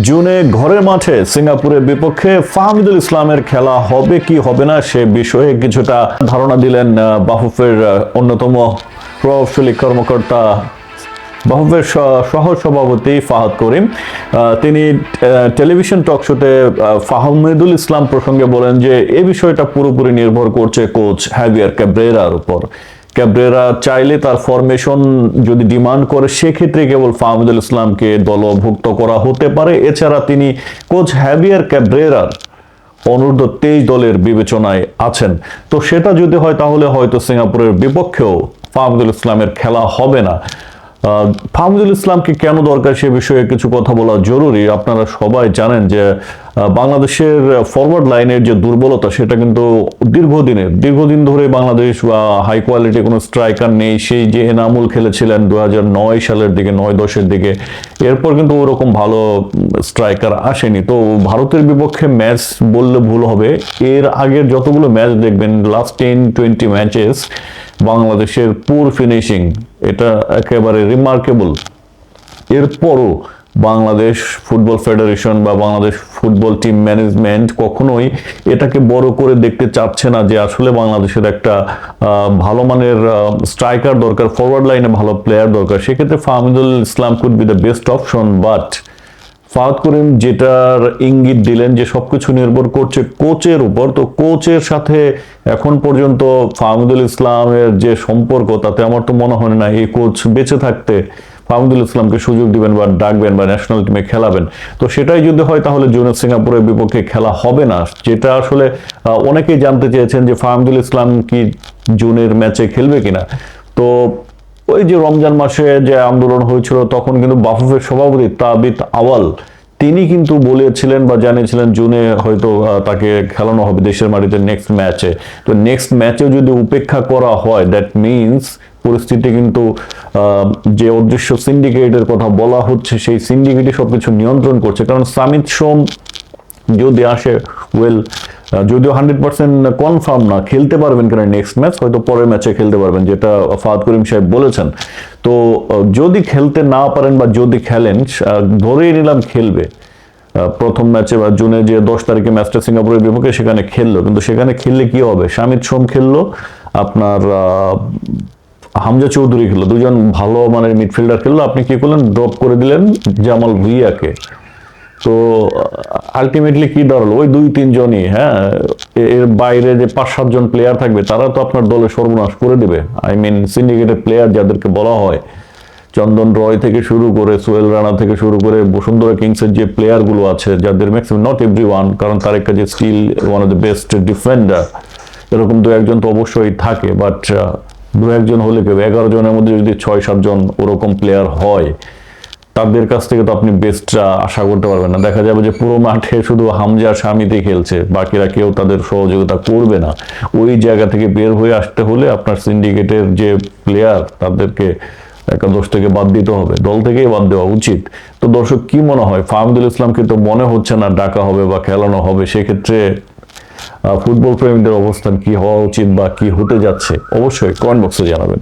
জুনে ঘরের মাঠে সিঙ্গাপুরের বিপক্ষে ফাহমিদুল ইসলামের খেলা হবে কি হবে না সে বিষয়ে কিছুটা ধারণা দিলেন আহ, বাফুফের অন্যতম প্রভাবশালী কর্মকর্তা বাফুফের স- সহ সভাপতি ফাহাদ করিম। তিনি টেলিভিশন টক শোতে ফাহমিদুল ইসলাম প্রসঙ্গে বলেন যে এ বিষয়টা পুরোপুরি নির্ভর করছে কোচ হ্যাভিয়ার ক্যাব্রেরার উপর। ক্যাব্রেরা চাইলে তার ফরমেশন যদি ডিমান্ড করে, সেক্ষেত্রে কেবল ফাহমিদুল ইসলামকে দলভুক্ত করা হতে পারে। এছাড়া তিনি কোচ হ্যাভিয়ার ক্যাব্রেরার অনূর্ধ্ব তেইশ দলের বিবেচনায় আছেন। তো সেটা যদি হয়, তাহলে হয়তো সিঙ্গাপুরের বিপক্ষেও ফাহমিদুল ইসলামের খেলা হবে না। ফাহমিদুল ইসলামকে কেন দরকার সে বিষয়ে কিছু কথা বলা জরুরি? আপনারা সবাই জানেন যে বাংলাদেশের ফরওয়ার্ড লাইনের যে দুর্বলতা, সেটা কিন্তু দীর্ঘদিনের, দীর্ঘদিন ধরে বাংলাদেশ বা হাই কোয়ালিটি কোনো স্ট্রাইকার নেই। সেই যে এনামুল খেলেছিলেন দু হাজার নয় সালের দিকে, নয় দশের দিকে, এরপর কিন্তু ওরকম ভালো স্ট্রাইকার আসেনি। তো ভারতের বিপক্ষে ম্যাচ বললে ভুল হবে। এর আগের যতগুলো ম্যাচ দেখবেন লাস্ট টেন টোয়েন্টি ম্যাচেস বাংলাদেশের পুর ফিনিশিং এটা একেবারে রিমার্কেবল এরপরও বাংলাদেশ ফুটবল ফেডারেশন বা বাংলাদেশ ফুটবল টিম ম্যানেজমেন্ট কখনোই এটাকে বড় করে দেখতে চাচ্ছে না যে আসলে বাংলাদেশের একটা ভালো মানের স্ট্রাইকার দরকার ফরওয়ার্ড লাইনে ভালো প্লেয়ার দরকার। সেক্ষেত্রে Fahmidul Islam could be the best option but Fahad Karim যেটার ইঙ্গিত দিলেন যে সবকিছু নির্ভর করছে কোচের উপর। তো কোচের সাথে এখন পর্যন্ত ফাহমিদুল ইসলামের যে সম্পর্ক, তাতে আমার তো মনে হয় না এই কোচ বেঁচে থাকতে ফাহমিদুল ইসলামকে সুযোগ দিবেন বা ডাকবেন বা ন্যাশনাল টিমে খেলাবেন। তো সেটাই যদি হয় তাহলে জুনিয়র সিঙ্গাপুরের বিপক্ষে খেলা হবে না। যেটা আসলে অনেকেই জানতে চেয়েছেন যে ফাহমিদুল ইসলাম কি জুনের ম্যাচে খেলবে কিনা। তো ওই যে রমজান মাসে যে আন্দোলন হয়েছিল, তখন কিন্তু বাফুফের সভাপতি তাবিত আওয়াল, তিনি কিন্তু বলেছিলেন বা জানিয়েছিলেন জুনে হয়তো তাকে খেলানো হবে দেশের মাটিতে নেক্সট ম্যাচে তো নেক্সট ম্যাচেও যদি উপেক্ষা করা হয় দ্যাট মিনস পরিস্থিতি কিন্তু যে অদৃশ্য সিন্ডিকেটের কথা বলা হচ্ছে, সেই সিন্ডিকেটই সবকিছু নিয়ন্ত্রণ করছে। কারণ সামিত সোম যদি আসে ওয়েল যদিও হান্ড্রেড পার্সেন্ট কনফার্ম না, খেলতে পারবেন কিনা নেক্সট ম্যাচ হয়তো পরের ম্যাচে খেলতে পারবেন, যেটা ফাদ করিম সাহেব বলেছেন। তো যদি খেলতে না পারেন বা যদি খেলেন ধরেই নিলাম খেলবে। প্রথম ম্যাচে বা জুনে যে দশ তারিখে ম্যাচটা সিঙ্গাপুরের বিপক্ষে সেখানে খেললো, কিন্তু সেখানে খেললে কি হবে? শামিদ সোম খেললো, আপনার হামজা চৌধুরী খেললো, দুজন ভালো মানের মিডফিল্ডার খেললো, আপনি কি করলেন? ড্রপ করে দিলেন জামাল ভুইয়াকে। তো আলটিমেটলি কি দাঁড়াল ওই দুই, তিনজনই হ্যাঁ? এর বাইরে যে পাঁচ, সাতজন প্লেয়ার থাকবে, তারা তো আপনার দলে সর্বনাশ করে দেবে। আই মিন সিন্ডিকেটেড প্লেয়ার যাদেরকে বলা হয়, চন্দন রয় থেকে শুরু করে, সোহেল রানা থেকে শুরু করে, বসুন্ধরা কিংসের যে প্লেয়ারগুলো আছে, যাদের ম্যাক্সিমাম নট এভরি ওয়ান কারণ তারেক কাজে still one of the best defender এরকম দু একজন তো অবশ্যই থাকে বাট দু একজন হলে কেউ, এগারো জনের মধ্যে যদি ছয়, সাতজন ওরকম প্লেয়ার হয় তাদের কাছ থেকে তো আপনি বেস্টটা আশা করতে পারবেন না। দেখা যাবে যে পুরো মাঠে শুধু হামজা স্বামীতে খেলছে, বাকিরা কেউ তাদের সহযোগিতা করবে না। ওই জায়গা থেকে বের হয়ে আসতে হলে আপনার সিন্ডিকেটের যে প্লেয়ার তাদেরকে একাদশ থেকে বাদ দিতে হবে। দল থেকেই বাদ দেওয়া উচিত। তো দর্শক, কি মনে হয়? ফাহমিদুল ইসলামকে তো মনে হচ্ছে না ডাকা হবে বা খেলানো হবে। সেক্ষেত্রে ফুটবল প্রেমীদের অবস্থান কি হওয়া উচিত বা কি হতে যাচ্ছে? অবশ্যই কমেন্ট বক্সে জানাবেন।